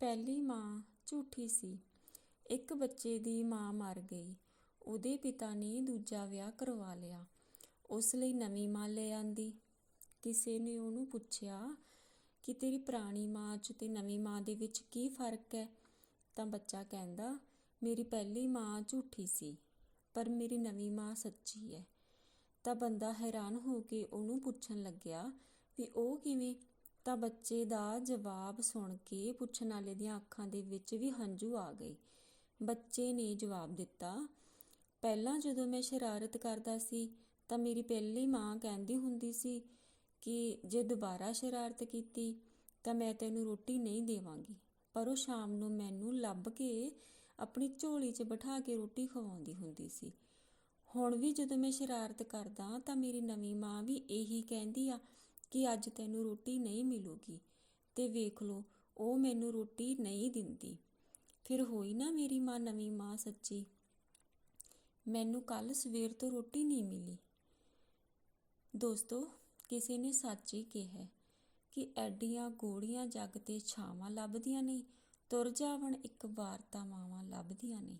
ਪਹਿਲੀ ਮਾਂ ਝੂਠੀ ਸੀ। ਇੱਕ ਬੱਚੇ ਦੀ ਮਾਂ ਮਰ ਗਈ। ਉਹਦੇ ਪਿਤਾ ਨੇ ਦੂਜਾ ਵਿਆਹ ਕਰਵਾ ਲਿਆ। ਉਸ ਲਈ ਨਵੀਂ ਮਾਂ ਲੈ ਆਂਦੀ। ਕਿਸੇ ਨੇ ਉਹਨੂੰ ਪੁੱਛਿਆ ਕਿ ਤੇਰੀ ਪੁਰਾਣੀ ਮਾਂ 'ਚ ਤੇ ਨਵੀਂ ਮਾਂ ਦੇ ਵਿੱਚ ਕੀ ਫ਼ਰਕ ਹੈ? ਤਾਂ ਬੱਚਾ ਕਹਿੰਦਾ, ਮੇਰੀ ਪਹਿਲੀ ਮਾਂ ਝੂਠੀ ਸੀ, ਪਰ ਮੇਰੀ ਨਵੀਂ ਮਾਂ ਸੱਚੀ ਹੈ। ਤਾਂ ਬੰਦਾ ਹੈਰਾਨ ਹੋ ਕੇ ਉਹਨੂੰ ਪੁੱਛਣ ਲੱਗਿਆ ਵੀ ਉਹ ਕਿਵੇਂ ਤਾਂ ਬੱਚੇ ਦਾ ਜਵਾਬ ਸੁਣ ਕੇ ਪੁੱਛਣ ਵਾਲੇ ਦੀਆਂ ਅੱਖਾਂ ਦੇ ਵਿੱਚ ਵੀ ਹੰਝੂ ਆ ਗਏ। ਬੱਚੇ ਨੇ ਜਵਾਬ ਦਿੱਤਾ, ਪਹਿਲਾਂ ਜਦੋਂ ਮੈਂ ਸ਼ਰਾਰਤ ਕਰਦਾ ਸੀ ਤਾਂ ਮੇਰੀ ਪਹਿਲੀ ਮਾਂ ਕਹਿੰਦੀ ਹੁੰਦੀ ਸੀ ਕਿ ਜੇ ਦੁਬਾਰਾ ਸ਼ਰਾਰਤ ਕੀਤੀ ਤਾਂ ਮੈਂ ਤੈਨੂੰ ਰੋਟੀ ਨਹੀਂ ਦੇਵਾਂਗੀ, ਪਰ ਉਹ ਸ਼ਾਮ ਨੂੰ ਮੈਨੂੰ ਲੱਭ ਕੇ ਆਪਣੀ ਝੋਲੀ 'ਚ ਬਿਠਾ ਕੇ ਰੋਟੀ ਖਵਾਉਂਦੀ ਹੁੰਦੀ ਸੀ। ਹੁਣ ਵੀ ਜਦੋਂ ਮੈਂ ਸ਼ਰਾਰਤ ਕਰਦਾ ਤਾਂ ਮੇਰੀ ਨਵੀਂ ਮਾਂ ਵੀ ਇਹੀ ਕਹਿੰਦੀ ਆ ਕਿ ਅੱਜ ਤੈਨੂੰ ਰੋਟੀ ਨਹੀਂ ਮਿਲੂਗੀ। ਤੇ ਵੇਖ ਲਓ, ਉਹ ਮੈਨੂੰ ਰੋਟੀ ਨਹੀਂ ਦਿੰਦੀ। ਫਿਰ ਹੋਈ ਨਾ ਮੇਰੀ ਮਾਂ ਨਵੀਂ ਮਾਂ ਸੱਚੀ। ਮੈਨੂੰ ਕੱਲ ਸਵੇਰ ਤੋਂ ਰੋਟੀ ਨਹੀਂ ਮਿਲੀ। ਦੋਸਤੋ, ਕਿਸੇ ਨੇ ਸੱਚ ਹੀ ਕਿਹਾ ਕਿ ਐਡੀਆਂ ਗੋੜੀਆਂ ਜੱਗ ਤੇ ਛਾਵਾਂ ਲੱਭਦੀਆਂ ਨਹੀਂ ਤੁਰ ਜਾਵਣ ਇੱਕ ਵਾਰ ਤਾਂ ਮਾਵਾਂ ਲੱਭਦੀਆਂ ਨਹੀਂ